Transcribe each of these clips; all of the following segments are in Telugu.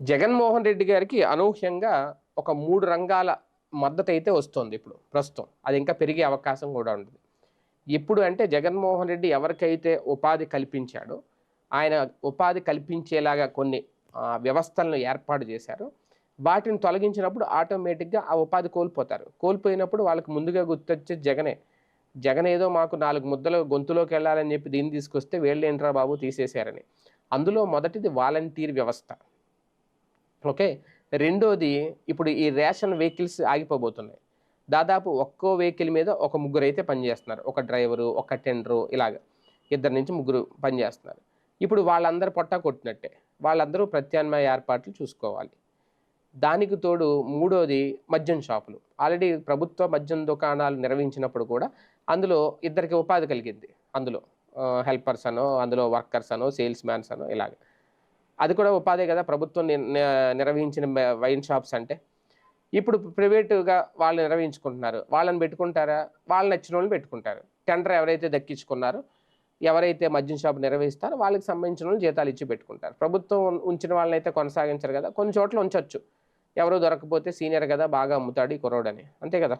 జగన్మోహన్ రెడ్డి గారికి అనూహ్యంగా ఒక మూడు రంగాల మద్దతు అయితే వస్తుంది ఇప్పుడు ప్రస్తుతం. అది ఇంకా పెరిగే అవకాశం కూడా ఉంటుంది. ఎప్పుడు అంటే జగన్మోహన్ రెడ్డి ఎవరికైతే ఉపాధి కల్పించాడో ఆయన ఉపాధి కల్పించేలాగా కొన్ని వ్యవస్థలను ఏర్పాటు చేశారు. వాటిని తొలగించినప్పుడు ఆటోమేటిక్గా ఆ ఉపాధి కోల్పోతారు. కోల్పోయినప్పుడు వాళ్ళకి ముందుగా గుర్తొచ్చే జగనే. జగన్ ఏదో మాకు నాలుగు ముద్దలు గొంతులోకి వెళ్ళాలని చెప్పి దీన్ని తీసుకొస్తే వీళ్ళు ఏంట్రా బాబు తీసేశారని. అందులో మొదటిది వాలంటీర్ వ్యవస్థ. ఓకే? రెండోది ఇప్పుడు ఈ రేషన్ వెహికల్స్ ఆగిపోబోతున్నాయి. దాదాపు ఒక్కో వెహికల్ మీద ఒక ముగ్గురు అయితే పనిచేస్తున్నారు ఒక డ్రైవరు ఒక టెండరు ఇలాగ. ఇద్దరు నుంచి ముగ్గురు పనిచేస్తున్నారు ఇప్పుడు వాళ్ళందరూ పొట్టా కొట్టినట్టే. వాళ్ళందరూ ప్రత్యామ్నాయ ఏర్పాట్లు చూసుకోవాలి. దానికి తోడు మూడోది మద్యం షాపులు. ఆల్రెడీ ప్రభుత్వ మద్యం దుకాణాలు నిర్వహించినప్పుడు కూడా అందులో ఇద్దరికి ఉపాధి కలిగింది. అందులో హెల్పర్స్ అనో అందులో వర్కర్స్ అనో సేల్స్ మ్యాన్స్ అనో ఇలాగ. అది కూడా ఉపాధి కదా. ప్రభుత్వం నిర్వహించిన వైన్ షాప్స్ అంటే. ఇప్పుడు ప్రైవేటుగా వాళ్ళు నిర్వహించుకుంటున్నారు. వాళ్ళని పెట్టుకుంటారా? వాళ్ళు నచ్చిన వాళ్ళని పెట్టుకుంటారు. టెండర్ ఎవరైతే దక్కించుకున్నారో ఎవరైతే మద్యం షాప్ నిర్వహిస్తారో వాళ్ళకి సంబంధించిన వాళ్ళు జీతాలు ఇచ్చి పెట్టుకుంటారు. ప్రభుత్వం ఉంచిన వాళ్ళని అయితే కొనసాగించరు కదా. కొన్ని చోట్ల ఉంచవచ్చు ఎవరు దొరకపోతే సీనియర్ కదా బాగా అమ్ముతాడు ఈ కుర్రోడని అంతే కదా.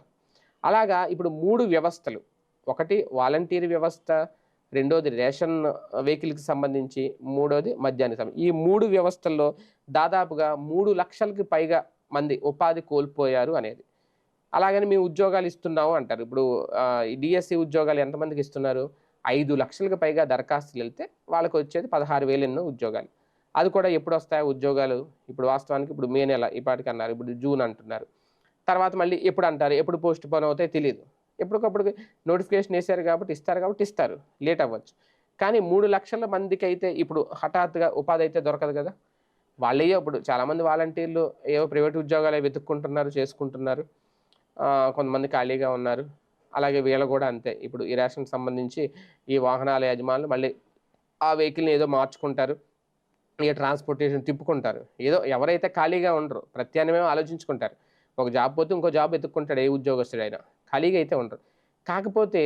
అలాగా ఇప్పుడు మూడు వ్యవస్థలు. ఒకటి వాలంటీర్ వ్యవస్థ రెండోది రేషన్ వెహికల్కి సంబంధించి మూడోది మద్యానికి సంబంధించి ఈ మూడు వ్యవస్థల్లో దాదాపుగా మూడు లక్షలకి పైగా మంది ఉపాధి కోల్పోయారు అనేది. అలాగని మేము ఉద్యోగాలు ఇస్తున్నాము అంటారు. ఇప్పుడు డిఎస్సి ఉద్యోగాలు ఎంతమందికి ఇస్తున్నారు? ఐదు లక్షలకు పైగా దరఖాస్తులు వెళ్తే వాళ్ళకి వచ్చేది పదహారు వేలు ఎన్నో ఉద్యోగాలు. అది కూడా ఎప్పుడు వస్తాయో ఉద్యోగాలు? ఇప్పుడు వాస్తవానికి ఇప్పుడు మే నెల ఇప్పటికి అన్నారు. ఇప్పుడు జూన్ అంటున్నారు. తర్వాత మళ్ళీ ఎప్పుడు అంటారు? ఎప్పుడు పోస్ట్ పోన్ అవుతాయి తెలియదు ఎప్పటికప్పుడు నోటిఫికేషన్ వేశారు కాబట్టి ఇస్తారు కాబట్టి ఇస్తారు లేట్ అవ్వచ్చు. కానీ మూడు లక్షల మందికి అయితే ఇప్పుడు హఠాత్తుగా ఉపాధి అయితే దొరకదు కదా. వాళ్ళే ఇప్పుడు చాలామంది వాలంటీర్లు ఏవో ప్రైవేట్ ఉద్యోగాలు వెతుక్కుంటున్నారు చేసుకుంటున్నారు. కొంతమంది ఖాళీగా ఉన్నారు. అలాగే వీళ్ళు కూడా అంతే. ఇప్పుడు ఈ రేషన్కి సంబంధించి ఈ వాహనాల యజమానులు మళ్ళీ ఆ వెహికల్ని ఏదో మార్చుకుంటారు ఇక ట్రాన్స్పోర్టేషన్ తిప్పుకుంటారు. ఏదో ఎవరైతే ఖాళీగా ఉండరు ప్రత్యామ్నాయం ఆలోచించుకుంటారు. ఒక జాబ్ పోతే ఇంకో జాబ్ వెతుక్కుంటాడు ఏ ఉద్యోగస్తుడైనా. ఖాళీగా అయితే ఉండరు. కాకపోతే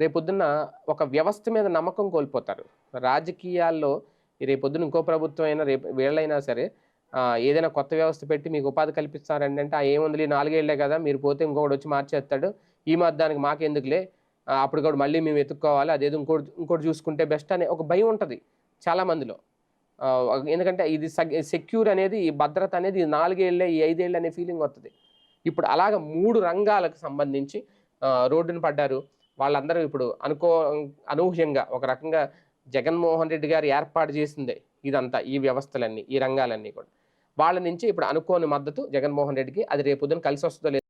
రేపొద్దున ఒక వ్యవస్థ మీద నమ్మకం కోల్పోతారు. రాజకీయాల్లో రేపొద్దున ఇంకో ప్రభుత్వం అయినా రేపు వీళ్ళైనా సరే ఏదైనా కొత్త వ్యవస్థ పెట్టి మీకు ఉపాధి కల్పిస్తారండి అంటే ఆ ఏముంది నాలుగేళ్ళే కదా మీరు పోతే ఇంకొకటి వచ్చి మార్చేస్తాడు. ఈ మధ్యానికి మాకెందుకులే? అప్పుడు కూడా మళ్ళీ మేము వెతుక్కోవాలి అదేదో ఇంకోటి ఇంకోటి చూసుకుంటే బెస్ట్ అనే ఒక భయం ఉంటుంది చాలా మందిలో. ఎందుకంటే ఇది సెక్యూర్ అనేది ఈ భద్రత అనేది ఈ నాలుగేళ్ళే ఈ ఐదేళ్ళు అనే ఫీలింగ్ వస్తుంది ఇప్పుడు అలాగ మూడు రంగాలకు సంబంధించి రోడ్డున పడ్డారు. వాళ్ళందరూ ఇప్పుడు అనుకో అనూహ్యంగా ఒక రకంగా జగన్మోహన్ రెడ్డి గారు ఏర్పాటు చేసిందే ఇదంతా ఈ వ్యవస్థలన్నీ ఈ రంగాలన్నీ కూడా. వాళ్ళ నుంచి ఇప్పుడు అనుకోని మద్దతు జగన్మోహన్ రెడ్డికి అది రేపు పొద్దున కలిసి వస్తుందో